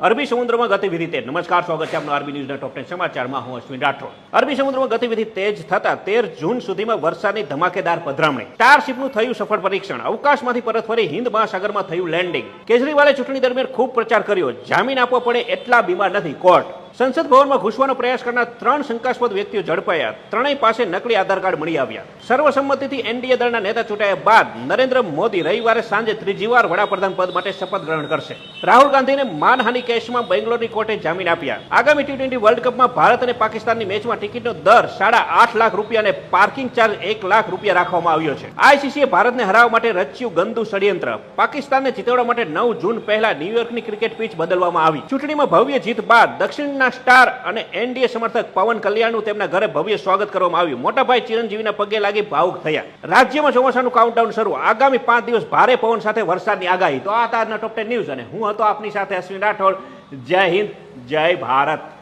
અરબી સમુદ્રમાં ગતિવિધિ તેજ. નમસ્કાર, સ્વાગત છે આપનું આરબી ન્યૂઝના ટોપ ટેન સમાચારમાં. હું અશ્વિન રાઠોડ. અરબી સમુદ્રમાં ગતિવિધિ તેજ થતા તેર જૂન સુધીમાં વરસાદની ધમાકેદાર પધરામણી. સ્ટારશીપનું થયું સફળ પરીક્ષણ. અવકાશમાંથી પરત ફરી હિન્દ મહાસાગરમાં થયું લેન્ડિંગ કેજરીવાલે ચૂંટણી દરમિયાન ખૂબ પ્રચાર કર્યો. જામીન આપવો પડે એટલા બીમાર નથી કોર્ટ. સંસદ ભવનમાં ઘૂસવાનો પ્રયાસ કરનાર ત્રણ શંકાસ્પદ વ્યક્તિઓ ઝડપાયા. ત્રણેય પાસે નકલી આધાર કાર્ડ મળી આવ્યા. સર્વસંમતિથી એનડીએ દળના નેતા ચૂંટાયા બાદ નરેન્દ્ર મોદી રવિવારે સાંજે ત્રીજી વાર વડાપ્રધાન પદ માટે શપથ ગ્રહણ કરશે. રાહુલ ગાંધીને માનહાનિ કેસમાં બેંગ્લોરની કોર્ટે જામીન આપ્યા. આગામી ટી ટ્વેન્ટી વર્લ્ડ કપમાં ભારત અને પાકિસ્તાનની મેચમાં ટિકિટનો દર સાડા આઠ લાખ રૂપિયા અને પાર્કિંગ ચાર્જ એક લાખ રૂપિયા રાખવામાં આવ્યો છે. આઈસીસીએ ભારતને હરાવવા માટે રચ્યું ગંદુ ષડયંત્ર. પાકિસ્તાનને જીતવવા માટે નવ જૂન પહેલા ન્યુયોર્કની ક્રિકેટ પિચ બદલવામાં આવી. ચૂંટણીમાં ભવ્ય જીત બાદ દક્ષિણના સ્ટાર અને એનડીએ સમર્થક પવન કલ્યાણનું તેમના ઘરે ભવ્ય સ્વાગત કરવામાં આવ્યું. મોટાભાઈ ચિરંજીવીના પગે લાગી ભાવુક થયા. રાજ્યમાં ચોમાસાનું કાઉન્ટડાઉન શરૂ. આગામી પાંચ દિવસ ભારે પવન સાથે વરસાદની આગાહી. તો આ આજના ટોપ ટેન ન્યૂઝ અને હું હતો આપની સાથે અશ્વિન રાઠોડ. જય હિન્દ, જય ભારત.